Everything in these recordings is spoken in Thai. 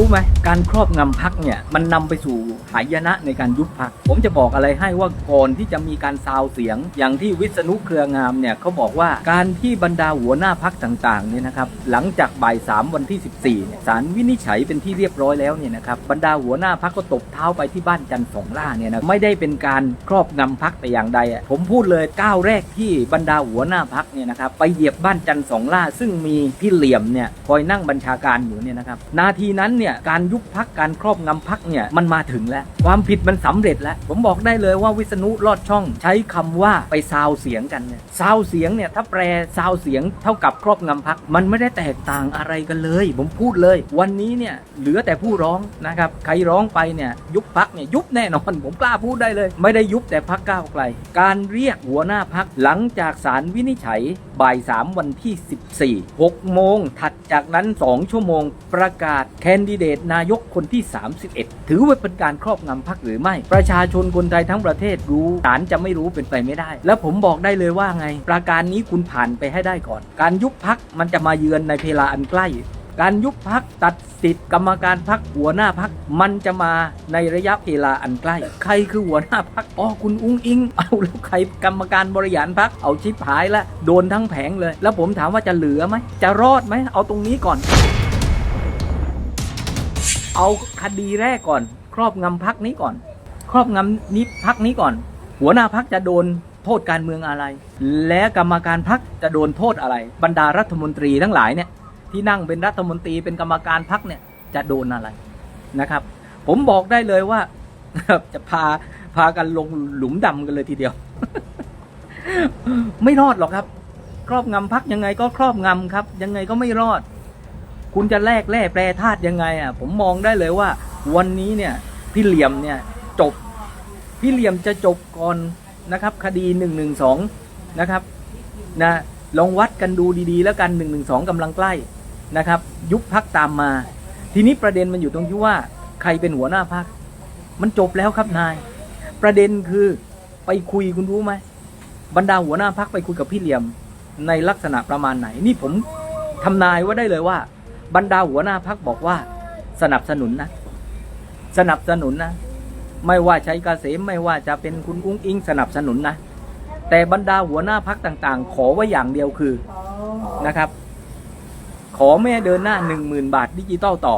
รู้ไหมการครอบงำพักเนี่ยมันนำไปสู่หายนะในการยุบพัก ผมจะบอกอะไรให้ว่าก่อนที่จะมีการซาวเสียง อย่างที่วิษณุเครืองามเนี่ยเขาบอกว่าการที่บรรดาหัวหน้าพักต่างๆเนี่ยนะครับหลังจากบ่ายสามวันที่ 14เนี่ยศาลวินิจฉัยเป็นที่เรียบร้อยแล้วเนี่ยนะครับบรรดาหัวหน้าพักก็ตบเท้าไปที่บ้านจันทร์สองล่าเนี่ยนะไม่ได้เป็นการครอบงำพักแต่อย่างใดอะผมพูดเลยก้าวแรกที่บรรดาหัวหน้าพักเนี่ยนะครับไปเหยียบบ้านจันทร์สองล่า ซึ่งมีพี่เหลี่ยมเนี่ยคอยนั่งบัญชาการอยู่เนี่ยนะครับนาทีนั้นเนี่ยการยุบพักการครอบงำพักเนี่ยมันมาถึงแล้ว ความผิดมันสำเร็จแล้ว ผมบอกได้เลยว่าวิษณุลอดช่องใช้คำว่าไปซาวเสียงกันเนี่ยซาวเสียงเนี่ยถ้าแปลซาวเสียงเท่ากับครอบงำพักมันไม่ได้แตกต่างอะไรกันเลย ผมพูดเลย วันนี้เนี่ยเหลือแต่ผู้ร้องนะครับใครร้องไปเนี่ยยุบพักเนี่ยยุบแน่นอน ผมกล้าพูดได้เลย ไม่ได้ยุบแต่พักก้าวไกล การเรียกหัวหน้าพักหลังจากศาลวินิจฉัยบ่ายสามวันที่ 14 6โมงถัดจากนั้น 2 ชั่วโมงประกาศแคนดิเดตนายกคนที่ 31 ถือว่าเป็นการครอบงำพักหรือไม่ ประชาชนคนไทยทั้งประเทศรู้ศาลจะไม่รู้เป็นไปไม่ได้ แล้วผมบอกได้เลยว่าไง ประการนี้คุณผ่านไปให้ได้ก่อน การยุบพักมันจะมาเยือนในเวลาอันใกล้การยุบพักตัดสิทธิ์กรรมการพักหัวหน้าพักมันจะมาในระยะเวลาอันใกล้ ใครคือหัวหน้าพักอ๋อคุณอุ้งอิง เอาแล้วใครกรรมการบริหารพักเอาชิปหายละโดนทั้งแผงเลย แล้วผมถามว่าจะเหลือไหมจะรอดไหมเอาตรงนี้ก่อน เอาคดีแรกก่อน ครอบงำพักนี้ก่อน ครอบงำนี้พักนี้ก่อน หัวหน้าพักจะโดนโทษการเมืองอะไร และกรรมการพักจะโดนโทษอะไร บรรดารัฐมนตรีทั้งหลายเนี่ยที่นั่งเป็นรัฐมนตรีเป็นกรรมการพักเนี่ยจะโดนอะไรนะครับ ผมบอกได้เลยว่าจะพาพากันลงหลุมดำกันเลยทีเดียว ไม่รอดหรอกครับ ครอบงำพักยังไงก็ครอบงำครับ ยังไงก็ไม่รอด คุณจะแลกแร่แปรธาตุยังไงอะผมมองได้เลยว่า วันนี้เนี่ยพี่เหลี่ยมเนี่ยจบพี่เหลี่ยมจะจบก่อนนะครับ คดีหนึ่งหนึ่งสองนะครับนะลองวัดกันดูดีๆ แล้วกันหนึ่งหนึ่งสองกำลังใกล้นะครับ ยุบพักตามมา ทีนี้ประเด็นมันอยู่ตรงที่ว่าใครเป็นหัวหน้าพัก มันจบแล้วครับนาย ประเด็นคือไปคุยคุณรู้ไหมบรรดาหัวหน้าพักไปคุยกับพี่เหลี่ยมในลักษณะประมาณไหน นี่ผมทำนายว่าได้เลยว่า บรรดาหัวหน้าพักบอกว่า สนับสนุนนะ สนับสนุนนะ ไม่ว่าใชัยเกษมไม่ว่าจะเป็นคุณอุ้งอิงสนับสนุนนะ แต่บรรดาหัวหน้าพักต่างๆ ขอไว้อย่างเดียวคือนะครับ ขอไม่ให้เดินหน้าหนึ่งหมื่นบาทดิจิตอลต่อ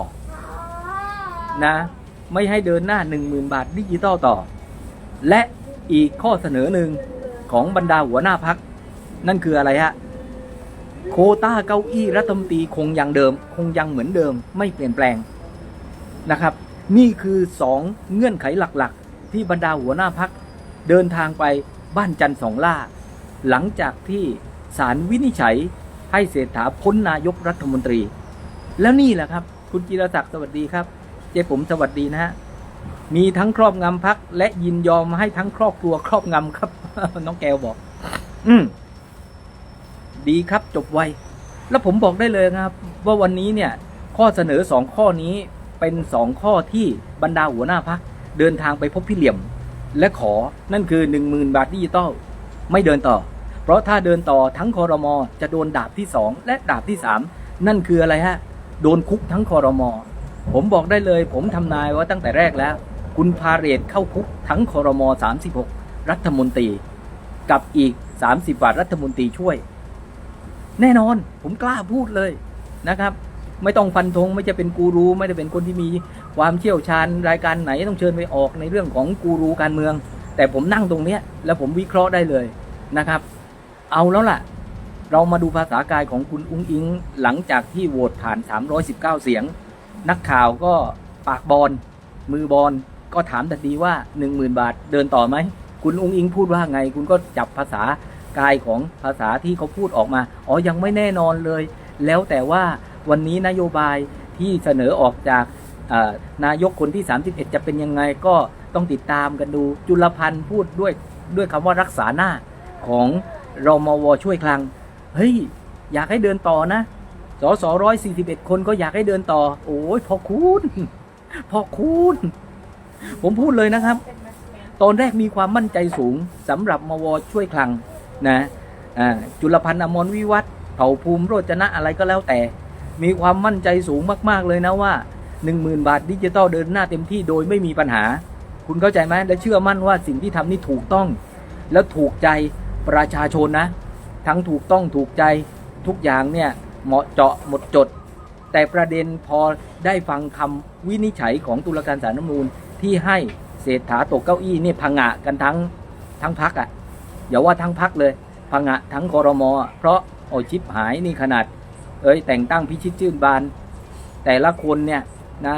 นะ ไม่ให้เดินหน้าหนึ่งหมื่นบาทดิจิตอลต่อ และอีกข้อเสนอหนึ่งของบรรดาหัวหน้าพัก นั่นคืออะไรฮะ โคต้าเก้าอี้รัฐมนตรีคงยังเดิม คงยังเหมือนเดิมไม่เปลี่ยนแปลงนะครับ นี่คือสองเงื่อนไขหลักๆ ที่บรรดาหัวหน้าพักเดินทางไปบ้านจันทร์สองล่า หลังจากที่ศาลวินิจฉัยให้เศรษฐาพ้นนายกรัฐมนตรี แล้วนี่แหละครับ คุณจิรศักดิ์สวัสดีครับ เจ๊ผมสวัสดีนะฮะมีทั้งครอบงำพักและยินยอมให้ทั้งครอบครัวครอบงำครับ น้องแก้วบอก อืม ดีครับจบไว แล้วผมบอกได้เลยนะครับ ว่าวันนี้เนี่ยข้อเสนอสองข้อนี้เป็นสองข้อที่บรรดาหัวหน้าพักเดินทางไปพบพี่เหลี่ยม และขอนั่นคือหนึ่งหมื่นบาทดิจิตอลไม่เดินต่อ เพราะถ้าเดินต่อทั้งคอรมอจะโดนดาบที่สองและดาบที่สามนั่นคืออะไรฮะโดนคุกทั้งคอรมอผมบอกได้เลย ผมทำนายว่าตั้งแต่แรกแล้ว คุณพาเรศเข้าคุกทั้งคอรมอ36 รัฐมนตรี กับอีก 30 บาทรัฐมนตรีช่วย แน่นอนผมกล้าพูดเลยนะครับ ไม่ต้องฟันธงไม่จะเป็นกูรูไม่ได้เป็นคนที่มีความเชี่ยวชาญรายการไหนต้องเชิญไปออกในเรื่องของกูรูการเมือง แต่ผมนั่งตรงเนี้ยแล้วผมวิเคราะห์ได้เลยนะครับ เอาแล้วล่ะ เรามาดูภาษากายของคุณอุ้งอิง หลังจากที่โหวตผ่าน 319 เสียง นักข่าวก็ปากบอลมือบอลก็ถามทันทีว่า 10,000 บาทเดินต่อไหม คุณอุ้งอิงพูดว่าไง คุณก็จับภาษา กายของภาษาที่เขาพูดออกมา อ๋อ ยังไม่แน่นอนเลย แล้วแต่ว่าวันนี้นโยบายที่เสนอออกจากนายกคนที่ 31 จะเป็นยังไงก็ต้องติดตามกันดู จุลพันธ์พูดด้วยด้วยคำว่ารักษาหน้าของรมวช่วยคลัง เฮ้ย อยากให้เดินต่อนะ สสร้อยสี่สิบเอ็ดคนก็อยากให้เดินต่อ โอ้ยพอคุณพอคุณผมพูดเลยนะครับ ตอนแรกมีความมั่นใจสูงสำหรับมวช่วยคลัง นะจุลพันธ์อมรวิวัฒน์เผ่าภูมิโรจนะอะไรก็แล้วแต่ มีความมั่นใจสูงมากๆเลยนะว่าหนึ่งหมื่นบาทดิจิตอลเดินหน้าเต็มที่โดยไม่มีปัญหา คุณเข้าใจไหมและเชื่อมั่นว่าสิ่งที่ทำนี่ถูกต้อง แล้วถูกใจประชาชนนะ ทั้งถูกต้องถูกใจทุกอย่างเนี่ยเหมาะเจาะหมดจด แต่ประเด็นพอได้ฟังคำวินิจฉัยของตุลาการศาลน้ำนูนที่ให้เศรษฐาตกเก้าอี้นี่พังงะกันทั้งทั้งพักอะ่ะ อย่าว่าทั้งพักเลยพังะทั้งคอรมอเพราะโอชิปหายนี่ขนาด เอ้ยแต่งตั้งพิชิตชื่นบาน แต่ละคนเนี่ยนะ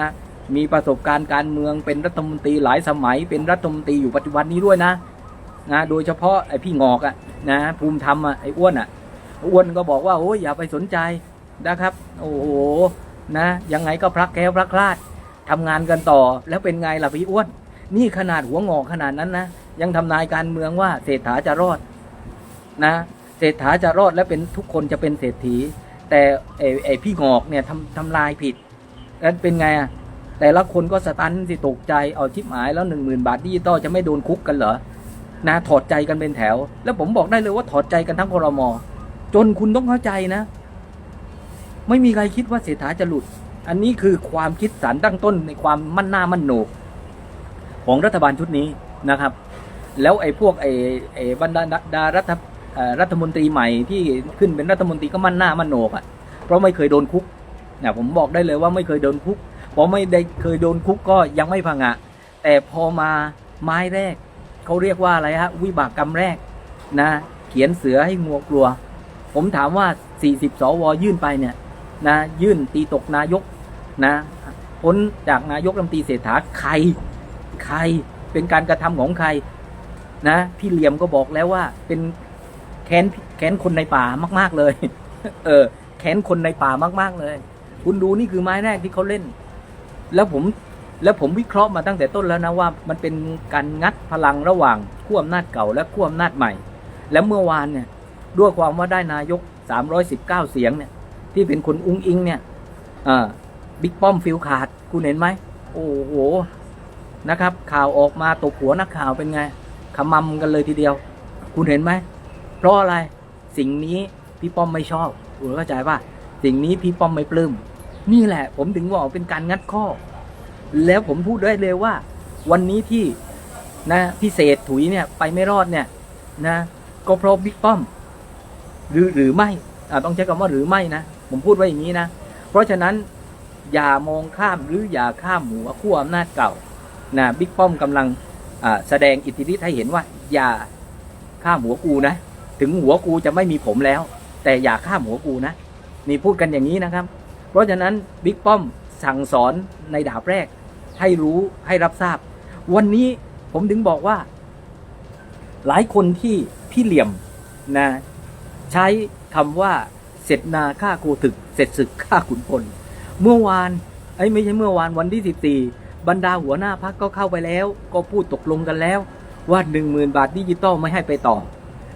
มีประสบการณ์การเมืองเป็นรัฐมนตรีหลายสมัย เป็นรัฐมนตรีอยู่ปัจจุบันนี้ด้วยนะนะโดยเฉพาะไอ้พี่งอกอะนะภูมิธรรมอะไอ้อ้วนอะอ้วนก็บอกว่าโอ้ยอย่าไปสนใจนะครับ โอ้โหนะยังไงก็พลักแก้วพลักคลาดทำงานกันต่อแล้วเป็นไงล่ะพี่อ้วน นี่ขนาดหัวงอกขนาดนั้นนะ ยังทำนายการเมืองว่าเศรษฐาจะรอดนะเศรษฐาจะรอดและเป็นทุกคนจะเป็นเศรษฐี แต่ไอ้ไอพี่งอกเนี่ยทำทำลายผิดแล้วเป็นไงอะแต่ละคนก็สตันสิตกใจเอาชิปหายแล้วหนึ่งหมื่นบาทดิจิตอลจะไม่โดนคุกกันเหรอนะถอดใจกันเป็นแถว แล้วผมบอกได้เลยว่าถอดใจกันทั้งครมจนคุณต้องเข้าใจนะ ไม่มีใครคิดว่าเศรษฐาจะหลุด อันนี้คือความคิดสารตั้งต้นในความมั่นหน้ามั่นโหนกของรัฐบาลชุดนี้นะครับ แล้วไอ้พวกไอ้ไอ้บรรดาดารัฐรัฐมนตรีใหม่ที่ขึ้นเป็นรัฐมนตรีก็มั่นหน้ามั่นโหนกอะเพราะไม่เคยโดนคุกเนี่ยผมบอกได้เลยว่าไม่เคยโดนคุกพอไม่ได้เคยโดนคุกก็ยังไม่พังอะแต่พอมาไม้แรกเขาเรียกว่าอะไรฮะวิบากกรรมแรกนะ เขียนเสือให้งัวกลัว ผมถามว่า 40 สวยื่นไปเนี่ยนะยื่นตีตกนายกนะพ้นจากนายกรัฐมนตรีเศรษฐาใคร ใครเป็นการกระทำของใคร นะพี่เหลี่ยมก็บอกแล้วว่า เป็นแค้นแค้นคนในป่ามาก ๆเลย เออ แค้นคนในป่ามากๆเลย คุณดูนี่คือไม้แรกที่เขาเล่น แล้วผมแล้วผมวิเคราะห์มาตั้งแต่ต้นแล้วนะว่า มันเป็นการงัดพลังระหว่างขั้วอำนาจเก่าและขั้วอำนาจใหม่ แล้วเมื่อวานเนี่ย ด้วยความว่าได้นายก 319 เสียงเนี่ย ที่เป็นคนอุ้งอิงเนี่ยบิ๊กป้อมฟิลขาด คุณเห็นไหม โอ้โหนะครับ ข่าวออกมาตกหัวนักข่าวเป็นไง ขมำกันเลยทีเดียว คุณเห็นไหม เพราะอะไรสิ่งนี้พี่ป้อมไม่ชอบคุณเข้าใจป่ะสิ่งนี้พี่ป้อมไม่ปลื้มนี่แหละ ผมถึงบอกเป็นการงัดข้อ แล้วผมพูดได้เลยว่า วันนี้ที่นะพิเศษถุยเนี่ยไปไม่รอดเนี่ยนะ ก็เพราะบิ๊กป้อม หรือหรือไม่อต้องใช้คำว่าหรือไม่นะ ผมพูดไว้อย่างนี้นะ เพราะฉะนั้นอย่ามองข้ามหรืออย่าข้ามหัวขั้วอำนาจเก่านะบิ๊กป้อมกำลัง แสดงอิทธิฤทธิ์ให้เห็นว่า อย่าข้ามหัวกูนะ ถึงหัวกูจะไม่มีผมแล้ว แต่อย่าข้ามหัวกูนะ นี่พูดกันอย่างนี้นะครับ เพราะฉะนั้นบิ๊กป้อมสั่งสอนในดาบแรก ให้รู้ให้รับทราบ วันนี้ผมถึงบอกว่า หลายคนที่พี่เหลี่ยมนะใช้คำว่าเสร็จนาฆ่าโคถึก เสร็จศึกฆ่าขุนพลเมื่อวานไอ้ไม่ใช่เมื่อวานวันที่14บ บรรดาหัวหน้าพักก็เข้าไปแล้ว ก็พูดตกลงกันแล้ว ว่า 1 0,000 บาทดิจิตอลไม่ให้ไปต่อ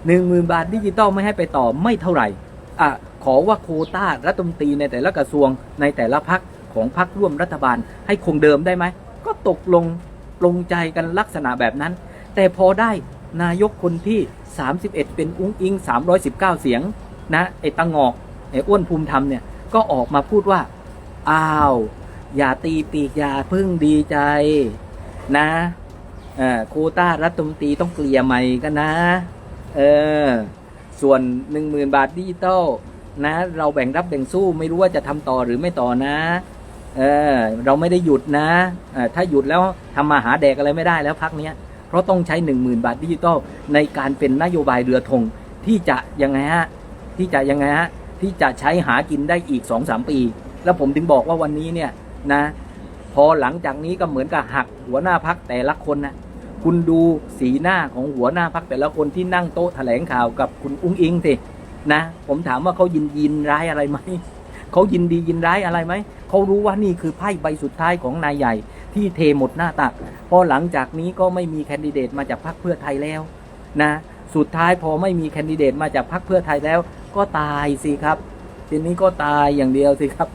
1 0,000 บาทดิจิตอลไม่ให้ไปต่อไม่เท่าไหร่อะขอว่าโคต้ารัฐมนตรีในแต่ละกระทรวงในแต่ละพักของพักร่วมรัฐบาลให้คงเดิมได้ไหม ก็ตกลงปลงใจกันลักษณะแบบนั้น แต่พอได้นายกคนที่ 31 เป็นอุ้งอิง 319 เสียงนะไอ้ตังงอกไอ้อ้วนภูมิธรรมเนี่ยก็ออกมาพูดว่า อ้าว อย่าตีปีกอย่าพึ่งดีใจนะโคต้ารัฐมนตรีต้องเกลี่ยใหม่กันนะ เออ ส่วน 10,000 บาทดิจิตอลนะ เราแบ่งรับแบ่งสู้ไม่รู้ว่าจะทำต่อหรือไม่ต่อนะ เออ เราไม่ได้หยุดนะออถ้าหยุดแล้วทำมาหาแดกอะไรไม่ได้แล้วพักเนี้ย เพราะต้องใช้ 10,000 บาทดิจิตอลในการเป็นนโยบายเรือธงที่จะยังไงฮะ ที่จะยังไงฮะ ที่จะใช้หากินได้อีก 2-3 ปี แล้วผมถึงบอกว่าวันนี้เนี่ย นะ พอหลังจากนี้ก็เหมือนกับหักหัวหน้าพักแต่ละคนนะคุณดูสีหน้าของหัวหน้าพักแต่ละคนที่นั่งโต๊ะแถลงข่าวกับคุณอุ้งอิงสินะผมถามว่าเขายินยินร้ายอะไรไหมเขายินดียินร้ายอะไรไหมเขารู้ว่านี่คือไพ่ใบสุดท้ายของนายใหญ่ ที่เทหมดหน้าตักพอหลังจากนี้ก็ไม่มีแคนดิเดตมาจากพรรคเพื่อไทยแล้วนะสุดท้ายพอไม่มีแคนดิเดตมาจากพรรคเพื่อไทยแล้ว ก็ตายสิครับทีนี้ก็ตายอย่างเดียวสิครับ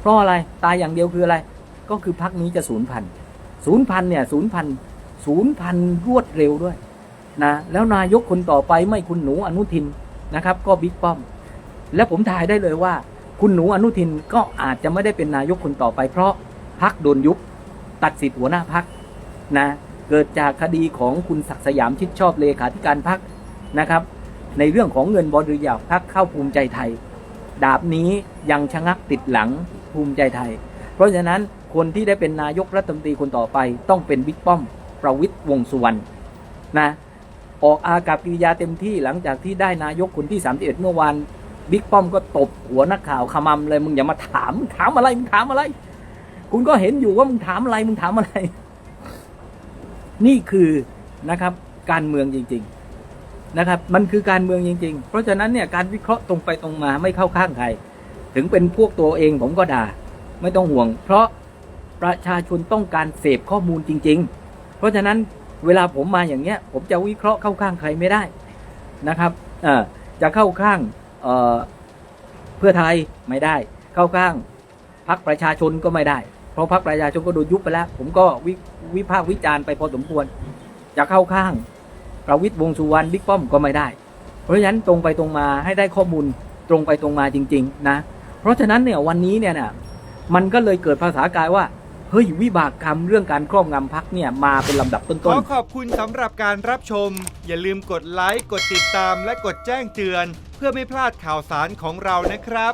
เพราะอะไรตายอย่างเดียวคืออะไร ก็คือพรรคนี้จะศูนย์พันศูนย์พันเนี่ยศูนย์พันศูนย์พันรวดเร็วด้วยนะแล้วนายกคนต่อไปไม่คุณหนูอนุทินนะครับ ก็บิ๊กป้อม และผมทายได้เลยว่า คุณหนูอนุทินก็อาจจะไม่ได้เป็นนายกคนต่อไป เพราะพักโดนยุบตัดสิทธิ์หัวหน้าพักนะเกิดจากคดีของคุณศักดิ์สยามชิดชอบเลขาธิการพักนะครับ ในเรื่องของเงินบริจาคพักเข้าภูมิใจไทย ดาบนี้ยังชะงักติดหลัง ภูมิใจไทย เพราะฉะนั้นคนที่ได้เป็นนายกรัฐมนตรีคนต่อไป ต้องเป็นบิ๊กป้อม ประวิตยวงสุวรรณนะออกอากับกิริยาเต็มที่หลังจากที่ได้นายกคนที่ 31 เมื่อวานบิ๊กป้อมก็ตบหัวนักข่าวขมำเลยมึงอย่ามาถามถามอะไรมึงถามอะไร คุณก็เห็นอยู่ว่ามึงถามอะไรมึงถามอะไร นี่คือนะครับ การเมืองจริง ๆนะครับ มันคือการเมืองจริง ๆ เพราะฉะนั้นเนี่ยการวิเคราะห์ตรงไปตรงมาไม่เข้าข้างใคร ถึงเป็นพวกตัวเองผมก็ด่า ไม่ต้องห่วง เพราะประชาชนต้องการเสพข้อมูลจริง ๆ เพราะฉะนั้นเวลาผมมาอย่างเงี้ย ผมจะวิเคราะห์เข้าข้างใครไม่ได้นะครับจะเข้าข้างเเพื่อไทยไม่ได้ เข้าข้างพรรคประชาชนก็ไม่ได้ เพราะพรรคประชาชนก็โดนยุบไปแล้ว ผมก็วิวิพากษ์วิจารณ์ไปพอสมควร จะเข้าข้างประวิตยวงสุวรรณบิ๊กป้อมก็ไม่ได้ เพราะฉะนั้นตรงไปตรงมาให้ได้ข้อมูลตรงไปตรงมาจริง ๆ นะ เพราะฉะนั้นเนี่ยวันนี้เนี่ยนะมันก็เลยเกิดภาษากายว่าเฮ้ยวิบากกรรมเรื่องการครอบงำพักเนี่ยมาเป็นลำดับต้ขอนๆขอบคุณสำหรับการรับชม อย่าลืมกดไลค์กดติดตามและกดแจ้งเตือน เพื่อไม่พลาดข่าวสารของเรานะครับ